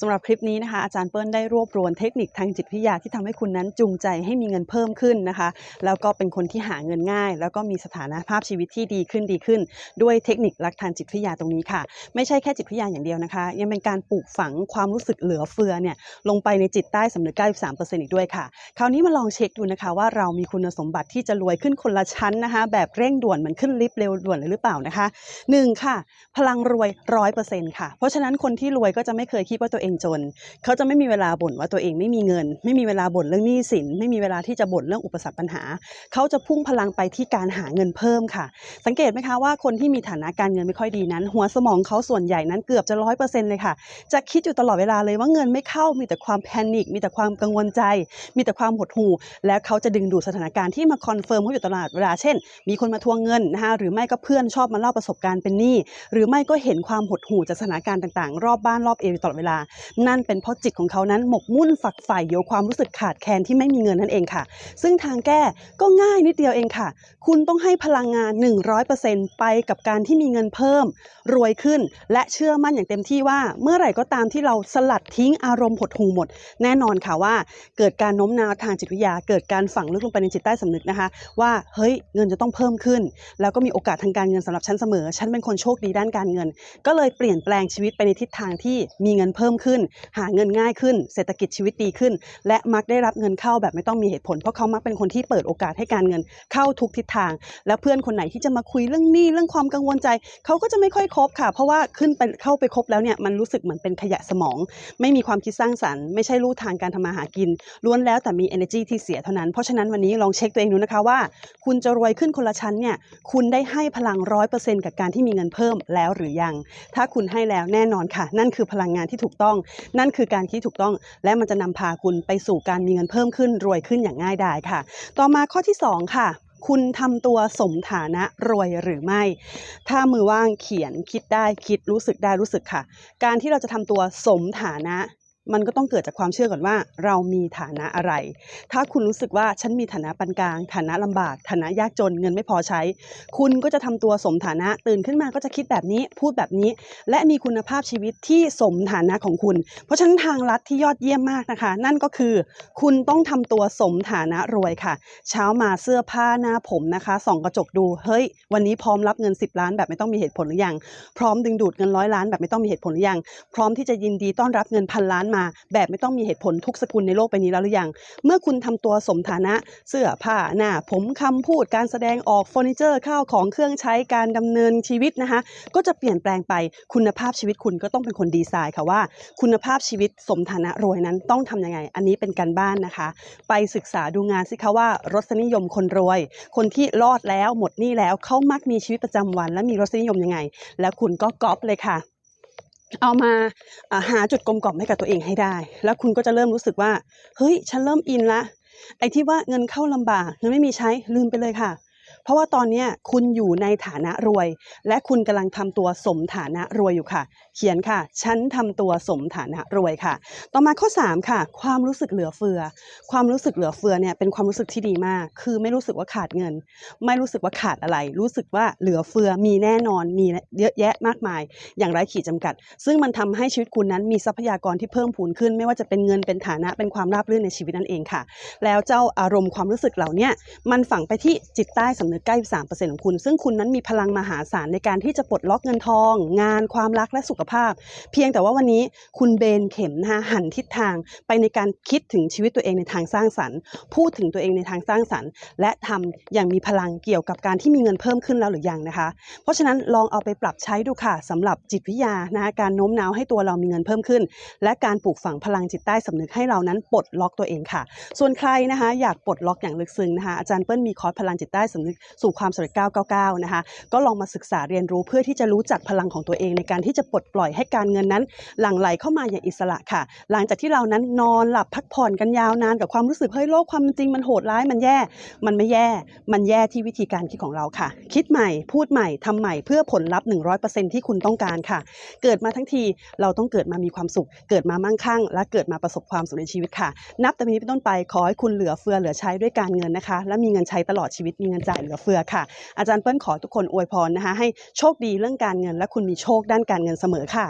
สำหรับคลิปนี้นะคะอาจารย์เปิ้ลได้รวบรวมเทคนิคทางจิตวิทยาที่ทำให้คุณนั้นจูงใจให้มีเงินเพิ่มขึ้นนะคะ แล้วก็เป็นคนที่หาเงินง่าย แล้วก็มีสถานภาพชีวิตที่ดีขึ้นดีขึ้น ด้วยเทคนิคหลักทางจิตวิทยาตรงนี้ค่ะ ไม่ใช่แค่จิตวิทยาอย่างเดียวนะคะ ยังเป็นการปลูกฝังความรู้สึกเหลือเฟือเนี่ยลงไปในจิตใต้สำนึก93%อีกด้วยค่ะ คราวนี้มาลองเช็คดูนะคะว่าเรามีคุณสมบัติที่จะรวยขึ้นคนละชั้นนะคะแบบเร่งด่วนเหมือนขึ้นลิฟต์เร็วด่วนเลยหรือเปล่านะคะหนึ่งค่ะ พลังรวยร้อยเปอร์เซ็นต์ค่ะ เพราะฉะนั้นคนที่รวยก็จะไม่เคยคิดว่าตัวเองจน เขาจะไม่มีเวลาบ่นว่าตัวเองไม่มีเงิน ไม่มีเวลาบ่นเรื่องหนี้สิน ไม่มีเวลาที่จะบ่นเรื่องอุปสรรคปัญหา เขาจะพุ่งพลังไปที่การหาเงินเพิ่มค่ะ สังเกตไหมคะว่าคนที่มีฐานะการเงินไม่ค่อยดีนั้น หัวสมองเขาส่วนใหญ่นั้นเกือบจะร้อยเปอร์เซ็นต์เลยค่ะ จะคิดอยู่ตลอดเวลาเลยว่าเงินไม่เข้ามีแต่ความแพนิคมีแต่ความกังวลใจ มีแต่ความหดหู่ แล้วเขาจะดึงดูดสถานการณ์ที่มาคอนเฟิร์มเขาอยู่ตลอดเวลาเช่น มีคนมาทวงเงินนะคะหรือไม่ก็เพื่อนชอบมาเล่าประสบการณ์เป็นหนี้หรือไม่ก็เห็นความหดหู่จากสถานการณ์ต่างๆ รอบบ้านรอบเอวตลอดเวลานั่นเป็นเพราะจิตของเขานั้นหมกมุ่นฝักใฝ่อยู่ความรู้สึกขาดแคลนที่ไม่มีเงินนั่นเองค่ะ ซึ่งทางแก้ก็ง่ายนิดเดียวเองค่ะ คุณต้องให้พลังงาน 100%ไปกับการที่มีเงินเพิ่ม รวยขึ้นและเชื่อมั่นอย่างเต็มที่ว่า เมื่อไหร่ก็ตามที่เราสลัดทิ้งอารมณ์หดหู่หมด แน่นอนค่ะว่า เกิดการโน้มน้าวทางจิตวิทยา เกิดการฝังลึกลงไปในจิตใต้สำนึกนะคะ ว่าเฮ้ยเงินจะต้องเพิ่มขึ้น แล้วก็มีโอกาสทางการเงินสำหรับฉันเสมอ ฉันเป็นคนโชคดีด้านการเงิน ก็เลยเปลี่ยนแปลงชีวิตไปในทิศทางที่มีเงินเพิ่มขึ้นหาเงินง่ายขึ้น เศรษฐกิจชีวิตดีขึ้น และมักได้รับเงินเข้าแบบไม่ต้องมีเหตุผล เพราะเขามักเป็นคนที่เปิดโอกาสให้การเงินเข้าทุกทิศทาง และเพื่อนคนไหนที่จะมาคุยเรื่องหนี้เรื่องความกังวลใจ เขาก็จะไม่ค่อยคบค่ะ เพราะว่าขึ้นไปเข้าไปคบแล้วเนี่ยมันรู้สึกเหมือนเป็นขยะสมอง ไม่มีความคิดสร้างสรรค์ไม่ใช่ลู่ทางการทำมาหากินล้วนแล้วแต่มี energy ที่เสียเท่านั้นเพราะฉะนั้นวันนี้ลองเช็คตัวเองดูนะคะว่า คุณจะรวยขึ้นคนละชั้นเนี่ยคุณได้ให้พลังร้อยเปอร์เซ็นต์กับการที่มีเงินเพิ่มแล้วหรือยัง ถ้าคุณให้แล้วแน่นอนค่ะ นั่นคือพลังงานที่ถูกต้องนั่นคือการคิดถูกต้อง และมันจะนำพาคุณไปสู่การมีเงินเพิ่มขึ้นรวยขึ้นอย่างง่ายดายค่ะ ต่อมาข้อที่สองค่ะคุณทำตัวสมฐานะรวยหรือไม่ ถ้ามือว่างเขียนคิดได้คิดรู้สึกได้รู้สึกค่ะ การที่เราจะทำตัวสมฐานะ มันก็ต้องเกิดจากความเชื่อก่อนว่า เรามีฐานะอะไร ถ้าคุณรู้สึกว่าฉันมีฐานะปานกลาง ฐานะลำบาก ฐานะยากจนเงินไม่พอใช้ คุณก็จะทำตัวสมฐานะตื่นขึ้นมาก็จะคิดแบบนี้ พูดแบบนี้ และมีคุณภาพชีวิตที่สมฐานะของคุณ เพราะฉะนั้นทางลัดที่ยอดเยี่ยมมากนะคะ นั่นก็คือ คุณต้องทำตัวสมฐานะรวยค่ะ เช้ามาเสื้อผ้าหน้าผมนะคะส่องกระจกดูเฮ้ย วันนี้พร้อมรับเงิน 10 ล้านแบบไม่ต้องมีเหตุผลหรือยังพร้อมดึงดูดเงินร้อยล้านแบบไม่ต้องมีเหตุผลหรือยังพร้อมที่จะยินดีต้อนรับเงินพันล้านมาแบบไม่ต้องมีเหตุผลทุกสกุลในโลกใบนี้แล้วหรือยัง เมื่อคุณทำตัวสมฐานะ เสื้อผ้าหน้าผมคำพูดการแสดงออกเฟอร์นิเจอร์ข้าวของเครื่องใช้การดำเนินชีวิตนะคะก็จะเปลี่ยนแปลงไปคุณภาพชีวิตคุณก็ต้องเป็นคนดีไซน์ค่ะว่า คุณภาพชีวิตสมฐานะรวยนั้นต้องทำยังไง อันนี้เป็นการบ้านนะคะ ไปศึกษาดูงานสิคะว่ารสนิยมคนรวย คนที่รอดแล้วหมดหนี้แล้วเขามักมีชีวิตประจำวัน และมีรสนิยมยังไง แล้วคุณก็ก๊อปเลยค่ะ เอามาหาจุดกลมกล่อมให้กับตัวเองให้ได้ แล้วคุณก็จะเริ่มรู้สึกว่า เฮ้ย ฉันเริ่มอินละ ไอ้ที่ว่าเงินเข้าลำบากเงินไม่มีใช้ลืมไปเลยค่ะ เพราะว่าตอนนี้คุณอยู่ในฐานะรวย และคุณกำลังทำตัวสมฐานะรวยอยู่ค่ะ เขียนค่ะ ฉันทำตัวสมฐานะรวยค่ะ ต่อมาข้อ 3 ค่ะ ความรู้สึกเหลือเฟือ ความรู้สึกเหลือเฟือเนี่ยเป็นความรู้สึกที่ดีมาก คือไม่รู้สึกว่าขาดเงิน ไม่รู้สึกว่าขาดอะไร รู้สึกว่าเหลือเฟือมีแน่นอนมีเยอะแยะมากมาย อย่างไร้ขีดจำกัด ซึ่งมันทำให้ชีวิตคุณนั้นมีทรัพยากรที่เพิ่มพูนขึ้น ไม่ว่าจะเป็นเงินเป็นฐานะเป็นความราบรื่นในชีวิตนั่นเองค่ะ แล้วเจ้าอารมณ์ความรู้สึกเหล่านี้มันฝังไปที่จิตใต้สำนึกรือ 93%ของคุณ ซึ่งคุณนั้นมีพลังมหาศาลในการที่จะปลดล็อกเงินทอง งานความรักและสุขภาพ เพียงแต่ว่าวันนี้คุณเบนเข็มนะคะหันทิศทางไปในการคิดถึงชีวิตตัวเองในทางสร้างสรรค์ พูดถึงตัวเองในทางสร้างสรรค์ และทำอย่างมีพลังเกี่ยวกับการที่มีเงินเพิ่มขึ้นแล้วหรือยังนะคะ เพราะฉะนั้นลองเอาไปปรับใช้ดูค่ะสำหรับจิตวิทยานะคะการโน้มน้าวให้ตัวเรามีเงินเพิ่มขึ้น และการปลูกฝังพลังจิตใต้สำนึกให้เรานั้นปลดล็อกตัวเองค่ะ ส่วนใครนะคะ อยากปลดล็อกอย่างลึกซึ้งนะคะอาจารย์เปิ้ลมีคอร์สพลังจิตใต้สำนึกสู่ความสำเร็จ999 นะคะ ก็ลองมาศึกษาเรียนรู้เพื่อที่จะรู้จักพลังของตัวเองในการที่จะปลดปล่อยให้การเงินนั้น หลั่งไหลเข้ามาอย่างอิสระค่ะ หลังจากที่เรานั้นนอนหลับพักผ่อนกันยาวนานกับความรู้สึกเฮ้ยโลกความจริงมันโหดร้ายมันแย่ มันไม่แย่ มันแย่ที่วิธีการคิดของเราค่ะ คิดใหม่พูดใหม่ทำใหม่เพื่อผลลัพธ์ 100%ที่คุณต้องการค่ะ เกิดมาทั้งทีเราต้องเกิดมามีความสุข เกิดมามั่งคั่ง และเกิดมาประสบความสำเร็จในชีวิตค่ะ นับแต่นี้เป็นต้นไปขอให้คุณเหลือเฟือเหลือใช้ด้วยการเงินนะคะ และมีเงินใช้ตลอดชีวิตมีเงินจ่ายลือเฟือค่ะ อาจารย์เปิ้ลขอทุกคนอวยพรนะคะให้โชคดีเรื่องการเงิน และคุณมีโชคด้านการเงินเสมอค่ะ